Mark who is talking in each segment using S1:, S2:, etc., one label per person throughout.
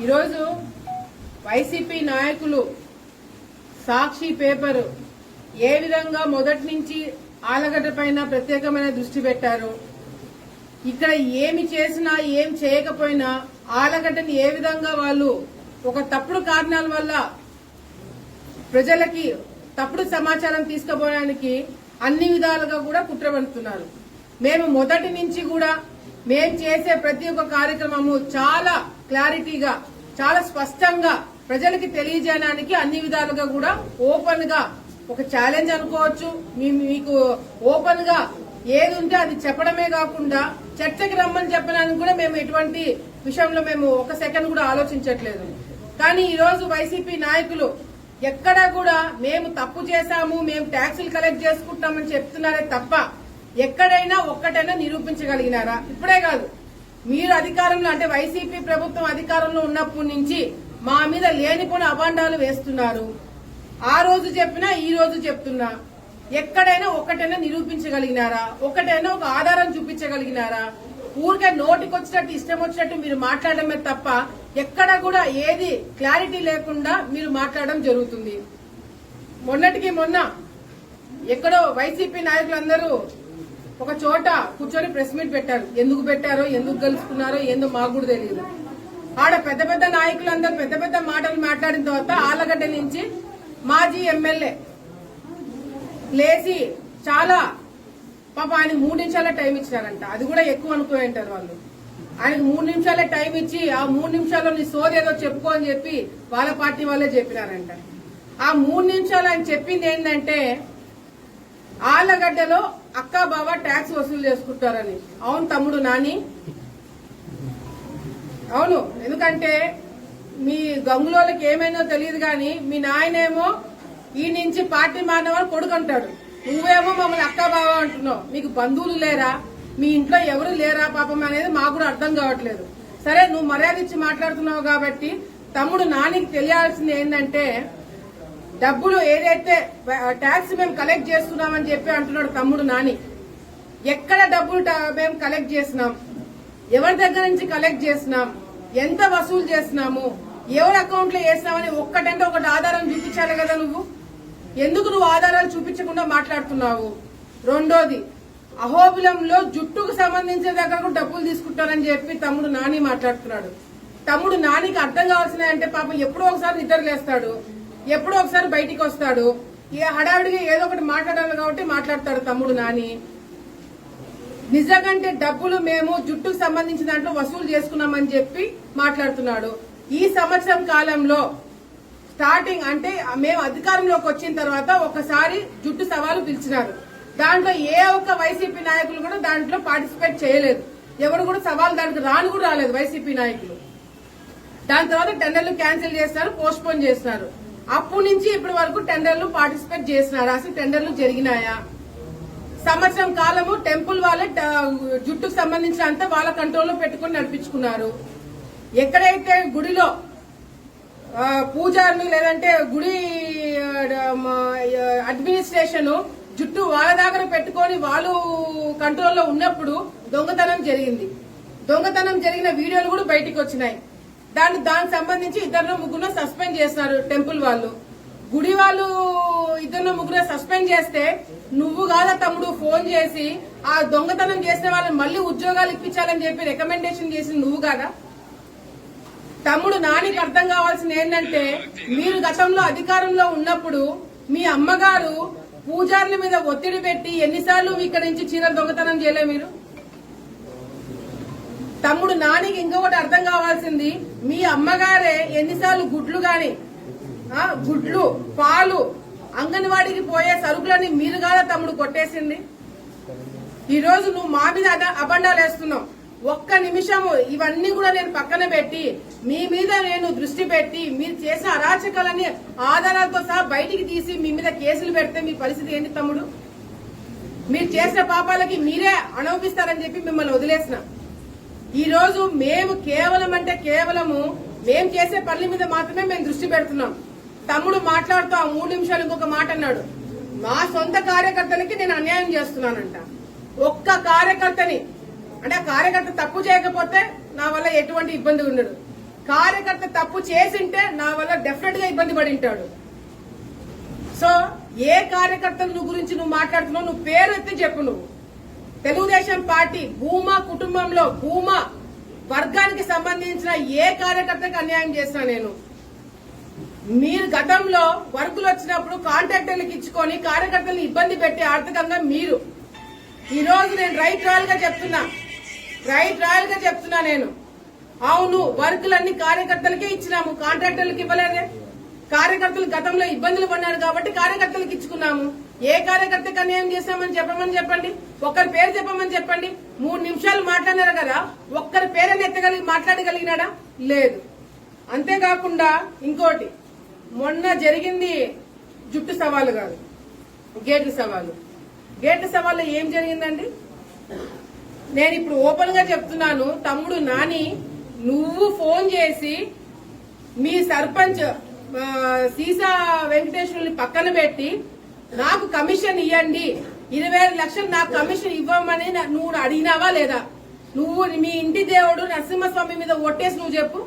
S1: ఈరోజు వైసీపీ నాయకులు సాక్షి పేపరు ఏ విధంగా మొదటి నుంచి ఆలగడ్డ పైన ప్రత్యేకమైన దృష్టి పెట్టారు? ఇక్కడ ఏమి చేసినా ఏం చేయకపోయినా ఆలగడ్డని ఏ విధంగా వాళ్ళు ఒక తప్పుడు కారణాల వల్ల ప్రజలకి తప్పుడు సమాచారం తీసుకుపోవడానికి అన్ని విధాలుగా కూడా కుట్రపడుతున్నారు మేము మొదటి నుంచి కూడా మేము చేసే ప్రతి ఒక్క కార్యక్రమము చాలా క్లారిటీగా చాలా స్పష్టంగా ప్రజలకి తెలియజేయడానికి అన్ని విధాలుగా కూడా ఓపెన్గా ఒక ఛాలెంజ్ అనుకోవచ్చు. మీకు ఓపెన్గా ఏది ఉంటే అది చెప్పడమే కాకుండా చర్చకి రమ్మని చెప్పడానికి కూడా మేము ఎటువంటి విషయంలో మేము ఒక సెకండ్ కూడా ఆలోచించట్లేదు. కానీ ఈ రోజు వైసీపీ నాయకులు ఎక్కడా కూడా మేము తప్పు చేశాము మేము ట్యాక్సులు కలెక్ట్ చేసుకుంటామని చెప్తున్నారే తప్ప ఎక్కడైనా ఒక్కటైనా నిరూపించగలిగినారా? ఇప్పుడే కాదు. మీరు అధికారంలో అంటే వైసీపీ ప్రభుత్వం అధికారంలో ఉన్నప్పటి నుంచి మా మీద లేనిపోని అభాండాలు వేస్తున్నారు. ఆ రోజు చెప్పినా ఈ రోజు చెప్తున్నా. ఎక్కడైనా ఒక్కటైనా నిరూపించగలిగినారా? ఒకటైనా ఒక ఆధారం చూపించగలిగినారా? ఊరికే నోటికొచ్చినట్టు ఇష్టం వచ్చినట్టు మీరు మాట్లాడమే తప్ప ఎక్కడ కూడా ఏది క్లారిటీ లేకుండా మీరు మాట్లాడడం జరుగుతుంది. మొన్నటికి మొన్న ఎక్కడో వైసీపీ నాయకులందరూ ఒక చోట కూర్చొని ప్రెస్ మీట్ పెట్టారు. ఎందుకు పెట్టారో ఎందుకు గెలుచుకున్నారో ఏందో మాకు కూడా తెలియదు. ఆడ పెద్ద పెద్ద నాయకులందరూ పెద్ద పెద్ద మాటలు మాట్లాడిన తర్వాత ఆలగడ్డ నుంచి మాజీ ఎమ్మెల్యే లేచి చాలా పాప ఆయన మూడు నిమిషాల టైం ఇచ్చారంట అది కూడా ఎక్కువ అనుకుని వాళ్ళు. ఆయనకు మూడు నిమిషాలే టైం ఇచ్చి ఆ మూడు నిమిషాల్లో నీ సోది ఏదో చెప్పుకో అని చెప్పి వాళ్ళ పార్టీ వాళ్ళే చెప్పినారంట. ఆ మూడు నిమిషాలు ఆయన చెప్పింది ఏంటంటే ఆళ్ళగడ్డలో అక్క బావ ట్యాక్స్ వసూలు చేసుకుంటారని. అవును తమ్ముడు నాని. అవును ఎందుకంటే మీ గంగులోకి ఏమైందో తెలియదు కానీ మీ నాయనేమో ఈ నుంచి పార్టీ మానవాళ్ళు కొడుకు అంటాడు. నువ్వేమో మమ్మల్ని అక్క బావ అంటున్నావు. మీకు బంధువులు లేరా? మీ ఇంట్లో ఎవరు లేరా పాపం అనేది మాకు కూడా అర్థం కావట్లేదు. సరే నువ్వు మర్యాద ఇచ్చి మాట్లాడుతున్నావు కాబట్టి తమ్ముడు నానికి తెలియాల్సింది ఏంటంటే డబ్బులు ఏదైతే ట్యాక్స్ మేము కలెక్ట్ చేస్తున్నామని చెప్పి అంటున్నాడు తమ్ముడు నాని. ఎక్కడ డబ్బులు మేము కలెక్ట్ చేసినాం? ఎవరి దగ్గర నుంచి కలెక్ట్ చేసినాం? ఎంత వసూలు చేసినాము? ఎవరి అకౌంట్లో వేసినామని ఒక్కటంటే ఒకటి ఆధారం చూపించాలి కదా నువ్వు? ఎందుకు నువ్వు ఆధారాలు చూపించకుండా మాట్లాడుతున్నావు? రెండోది అహోబిలంలో జుట్టుకు సంబంధించిన దగ్గర కూడా డబ్బులు తీసుకుంటారని చెప్పి తమ్ముడు నాని మాట్లాడుతున్నాడు. తమ్ముడు నానికి అర్థం కావాల్సిన అంటే పాపం ఎప్పుడో ఒకసారి నిద్రలేస్తాడు. ఎప్పుడో ఒకసారి బయటికి వస్తాడు. ఈ హడావిడిగా ఏదో ఒకటి మాట్లాడాలి కాబట్టి మాట్లాడతాడు తమ్ముడు నాని. నిజంగంటే డబ్బులు మేము జుట్టుకు సంబంధించిన దాంట్లో వసూలు చేసుకున్నామని చెప్పి మాట్లాడుతున్నాడు. ఈ సంవత్సరం కాలంలో స్టార్టింగ్ అంటే మేము అధికారంలోకి వచ్చిన తర్వాత ఒకసారి జుట్టు సవాలు పిలిచినారు. దాంట్లో ఏ ఒక్క వైసీపీ నాయకులు కూడా దాంట్లో పార్టిసిపేట్ చేయలేదు. ఎవరు కూడా సవాల్ దానికి రాను కూడా రాలేదు వైసీపీ నాయకులు. దాని తర్వాత టెండర్లు క్యాన్సిల్ చేస్తున్నారు పోస్ట్ పోన్ చేస్తున్నారు అప్పటి నుంచి ఇప్పటి వరకు టెండర్లు పార్టిసిపేట్ చేసినారా? అసలు టెండర్లు జరిగినాయా? సంవత్సరం కాలము టెంపుల్ వాళ్ళే జుట్టుకు సంబంధించిన అంతా వాళ్ళ కంట్రోల్లో పెట్టుకుని నడిపించుకున్నారు. ఎక్కడైతే గుడిలో పూజారులు లేదంటే గుడి అడ్మినిస్ట్రేషన్ జుట్టు వాళ్ళ దగ్గర పెట్టుకొని వాళ్ళు కంట్రోల్లో ఉన్నప్పుడు దొంగతనం జరిగింది. దొంగతనం జరిగిన వీడియోలు కూడా బయటికి వచ్చినాయి. దాని దానికి సంబంధించి ఇద్దరు ముగ్గురు సస్పెండ్ చేస్తున్నారు టెంపుల్ వాళ్ళు. గుడి వాళ్ళు ఇద్దరు ముగ్గురు సస్పెండ్ చేస్తే నువ్వు కాదా తమ్ముడు ఫోన్ చేసి ఆ దొంగతనం చేసిన వాళ్ళని మళ్ళీ ఉద్యోగాలు ఇప్పించాలని చెప్పి రికమెండేషన్ చేసి నువ్వు కాదా? తమ్ముడు నానికి అర్థం కావాల్సింది ఏంటంటే మీరు గతంలో అధికారంలో ఉన్నప్పుడు మీ అమ్మగారు పూజారుల మీద ఒత్తిడి పెట్టి ఎన్నిసార్లు ఇక్కడి నుంచి చీరలు దొంగతనం చేయలే మీరు? తమ్ముడు నానికి ఇంకొకటి అర్థం కావాల్సింది మీ అమ్మగారే ఎన్నిసార్లు గుడ్లు గాని గుడ్లు పాలు అంగన్వాడికి పోయే సరుకులని మీరు కాదా తమ్ముడు కొట్టేసింది? ఈ రోజు నువ్వు మా మీద అబండాలు వేస్తున్నావు. ఒక్క నిమిషము ఇవన్నీ కూడా నేను పక్కన పెట్టి మీ మీద నేను దృష్టి పెట్టి మీరు చేసిన అరాచకాలని ఆధారాలతో సహా బయటికి తీసి మీ మీద కేసులు పెడితే మీ పరిస్థితి ఏంటి తమ్ముడు? మీరు చేసిన పాపాలకి మీరే అనుభవిస్తారని చెప్పి మిమ్మల్ని వదిలేసిన. ఈ రోజు మేము కేవలం అంటే కేవలము మేము చేసే పనుల మీద మాత్రమే మేము దృష్టి పెడుతున్నాం. తమ్ముడు మాట్లాడుతూ ఆ మూడు నిమిషాలు ఇంకొక మాట అన్నాడు. మా సొంత కార్యకర్తలకి నేను అన్యాయం చేస్తున్నానంట. ఒక్క కార్యకర్తని అంటే ఆ కార్యకర్త తప్పు చేయకపోతే నా వల్ల ఎటువంటి ఇబ్బంది ఉండదు. కార్యకర్త తప్పు చేసింటే నా వల్ల డెఫినెట్గా ఇబ్బంది పడి ఉంటాడు సో ఏ కార్యకర్తల గురించి నువ్వు మాట్లాడుతున్నావు నువ్వు పేరు ఎత్తి చెప్పు నువ్వు. తెలుగుదేశం పార్టీ భూమా కుటుంబంలో భూమా వర్గానికి సంబంధించిన ఏ కార్యకర్తకి అన్యాయం చేసినా నేను మీరు గతంలో వర్కులు వచ్చినప్పుడు కాంట్రాక్టర్లకు ఇచ్చుకొని కార్యకర్తలను ఇబ్బంది పెట్టి ఆర్థికంగా మీరు. ఈ రోజు నేను రైట్ రాయల్గా చెప్తున్నా. రైట్ రాయల్గా చెప్తున్నా నేను. అవును వర్కులన్నీ కార్యకర్తలకే ఇచ్చినాము కాంట్రాక్టర్లకు ఇవ్వలేదే. కార్యకర్తలు గతంలో ఇబ్బందులు పడినారు కాబట్టి కార్యకర్తలకు ఇచ్చుకున్నాము. ఏ కార్యకర్త అన్యాయం చేశామని చెప్పమని చెప్పండి? ఒక్కరి పేరు చెప్పమని చెప్పండి. మూడు నిమిషాలు మాట్లాడినారు కదా ఒక్కరి పేరని ఎత్తగలిగి మాట్లాడగలిగినాడా? లేదు. అంతేకాకుండా ఇంకోటి మొన్న జరిగింది జుట్టు సవాలు కాదు గేటు సవాలు. గేటు సవాల్లో ఏం జరిగిందండి? నేను ఇప్పుడు ఓపెన్గా చెప్తున్నాను తమ్ముడు నాని నువ్వు ఫోన్ చేసి మీ సర్పంచ్ సీసా వెంకటేశ్వరుని పక్కన పెట్టి నాకు కమిషన్ ఇవ్వండి ఇరవై ఐదు లక్షలు నాకు కమిషన్ ఇవ్వమని నువ్వు అడిగినావా లేదా? నువ్వు మీ ఇంటి దేవుడు నరసింహస్వామి మీద ఒట్టేసి నువ్వు చెప్పు.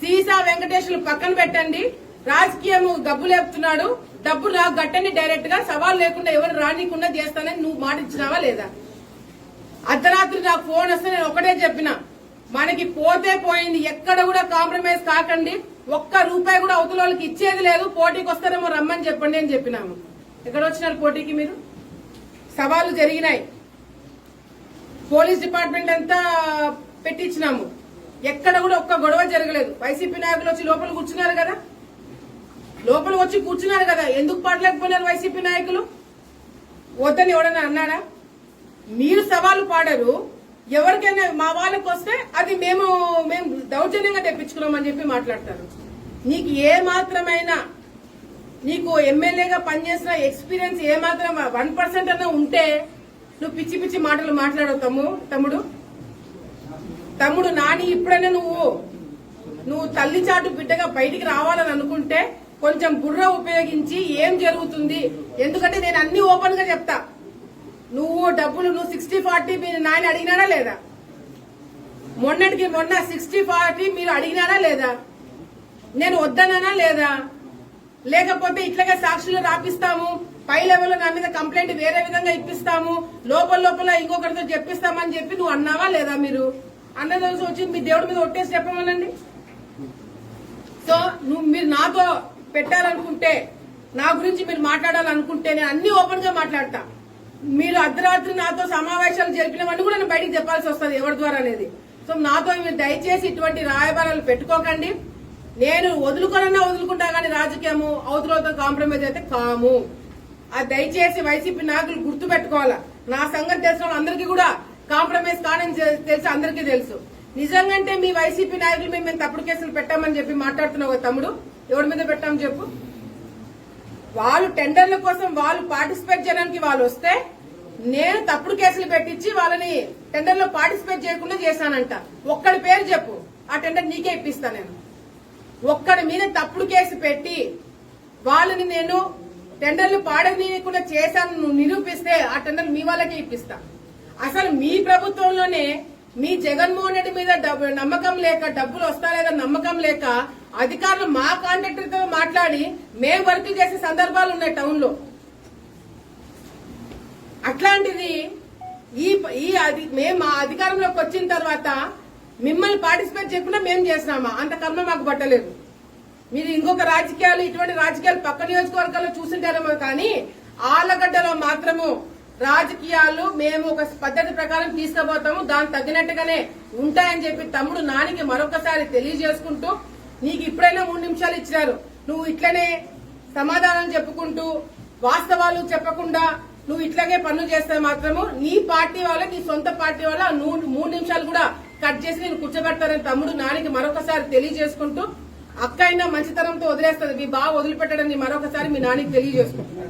S1: సీసా వెంకటేశ్వరులు పక్కన పెట్టండి. రాజకీయం డబ్బు లేపుతున్నాడు. డబ్బు నాకు గట్టండి డైరెక్ట్గా. సవాల్ లేకుండా ఎవరు రానికుండా చేస్తానని నువ్వు మాట ఇచ్చినావా లేదా? అర్ధరాత్రి నాకు ఫోన్ వస్తే నేను ఒకటే చెప్పిన. మనకి పోతే పోయింది. ఎక్కడ కూడా కాంప్రమైజ్ కాకండి. ఒక్క రూపాయి కూడా అవతల వాళ్ళకి ఇచ్చేది లేదు. పోటీకి వస్తారేమో రమ్మని చెప్పండి అని చెప్పినాము. ఎక్కడ వచ్చినారు పోటీకి మీరు? సవాళ్ళు జరిగినాయి. పోలీస్ డిపార్ట్మెంట్ అంతా పెట్టించినాము ఎక్కడ కూడా ఒక్క గొడవ జరగలేదు. వైసీపీ నాయకులు వచ్చి లోపల కూర్చున్నారు కదా? లోపల వచ్చి కూర్చున్నారు కదా? ఎందుకు పాడలేకపోయినారు వైసీపీ నాయకులు? వద్దని ఎవడన్నా అన్నాడా? మీరు సవాలు పాడరు. ఎవరికైనా మా వాళ్ళకి వస్తే అది మేము మేము దౌర్జన్యంగా తెప్పించుకున్నామని చెప్పి మాట్లాడతారు. నీకు ఏ మాత్రమైనా నీకు ఎమ్మెల్యేగా పనిచేసిన ఎక్స్పీరియన్స్ ఏ మాత్రం వన్ పర్సెంట్ అన్నా ఉంటే నువ్వు పిచ్చి పిచ్చి మాటలు మాట్లాడవు తమ్ము తమ్ముడు. తమ్ముడు నాని ఇప్పుడైనా నువ్వు నువ్వు తల్లి చాటు బిడ్డగా బయటికి రావాలని అనుకుంటే కొంచెం బుర్ర ఉపయోగించి ఏం జరుగుతుంది? ఎందుకంటే నేను అన్ని ఓపెన్గా చెప్తా. నువ్వు డబ్బులు నువ్వు సిక్స్టీ ఫార్టీ మీరు నాయన అడిగినారా లేదా? మొన్నటికి మొన్న సిక్స్టీ ఫార్టీ మీరు అడిగినారా లేదా? నేను వద్దనానా లేదా? లేకపోతే ఇట్లాగే సాక్షులు రాపిస్తాము. పై లెవెల్లో నా మీద కంప్లైంట్ వేరే విధంగా ఇప్పిస్తాము. లోపల లోపల ఇంకొకరితో చెప్పిస్తామని చెప్పి నువ్వు అన్నావా లేదా మీరు? అన్న రోజు వచ్చి మీ దేవుడి మీద ఒట్టేసి చెప్పమనండి. సో నువ్వు మీరు నాతో పెట్టాలనుకుంటే నా గురించి మీరు మాట్లాడాలనుకుంటే నేను అన్ని ఓపెన్గా మాట్లాడతా. మీరు అర్ధరాత్రి నాతో సమావేశాలు జరిపినవన్నీ కూడా నేను బయటికి చెప్పాల్సి వస్తుంది ఎవరి ద్వారా అనేది. సో నాతో మీరు దయచేసి ఇటువంటి రాయబారాలు పెట్టుకోకండి. నేను వదులుకోనన్నా వదులుకుంటా కానీ రాజకీయము అవతలతో కాంప్రమైజ్ అయితే కాము. అది దయచేసి వైసీపీ నాయకులు గుర్తు పెట్టుకోవాలా నా సంగతి తెలిసిన వాళ్ళందరికీ కూడా కాంప్రమైజ్ కానని తెలిసి అందరికీ తెలుసు. నిజంగంటే మీ వైసీపీ నాయకులు మేము మేము తప్పుడు కేసులు పెట్టామని చెప్పి మాట్లాడుతున్నావు తమ్ముడు? ఎవరి మీద పెట్టాము చెప్పు? వాళ్ళు టెండర్ల కోసం వాళ్ళు పార్టిసిపేట్ చేయడానికి వాళ్ళు వస్తే నేను తప్పుడు కేసులు పెట్టించి వాళ్ళని టెండర్లో పార్టిసిపేట్ చేయకుండా చేశానంట. ఒక్కడి పేరు చెప్పు. ఆ టెండర్ నీకే ఇప్పిస్తా నేను. ఒక్కడి మీద తప్పుడు కేసు పెట్టి వాళ్ళని నేను టెండర్లు పాడనీయకుండా చేశాను నువ్వు నిరూపిస్తే ఆ టెండర్ మీ వాళ్ళకే ఇప్పిస్తా. అసలు మీ ప్రభుత్వంలోనే మీ జగన్మోహన్ రెడ్డి మీద నమ్మకం లేక డబ్బులు వస్తాలేదా నమ్మకం లేక అధికారులు మా కాంట్రాక్టర్తో మాట్లాడి మేము వర్క్ చేసే సందర్భాలు ఉన్నాయి టౌన్లో అట్లాంటిది ఈ ఈ మేము మా అధికారంలోకి వచ్చిన తర్వాత మిమ్మల్ని పార్టిసిపేట్ చేయకుండా మేము చేసినామా? అంత కర్మ మాకు పట్టలేదు. మీరు ఇంకొక రాజకీయాలు ఇటువంటి రాజకీయాలు పక్క నియోజకవర్గాల్లో చూసింటారేమో కానీ ఆలగడ్డలో మాత్రము రాజకీయాలు మేము ఒక పద్ధతి ప్రకారం తీసుకుపోతాము. దానికి తగినట్టుగానే ఉంటాయని చెప్పి తమ్ముడు నానికి మరొకసారి తెలియజేసుకుంటూ నీకు ఇప్పుడైనా మూడు నిమిషాలు ఇచ్చినారు. నువ్వు ఇట్లనే సమాధానం చెప్పుకుంటూ వాస్తవాలు చెప్పకుండా నువ్వు ఇట్లాగే పనులు చేస్తే మాత్రము నీ పార్టీ వాళ్ళ నీ సొంత పార్టీ వాళ్ళ నువ్వు మూడు నిమిషాలు కూడా కట్ చేసి నేను కూర్చోబెడతానని తమ్ముడు నానికి మరొకసారి తెలియజేసుకుంటూ అక్క అయినా మంచితనంతో వదిలేస్తుంది మీ బావ వదిలిపెట్టడని మరొకసారి మీ నానికి తెలియజేసుకుంటున్నాను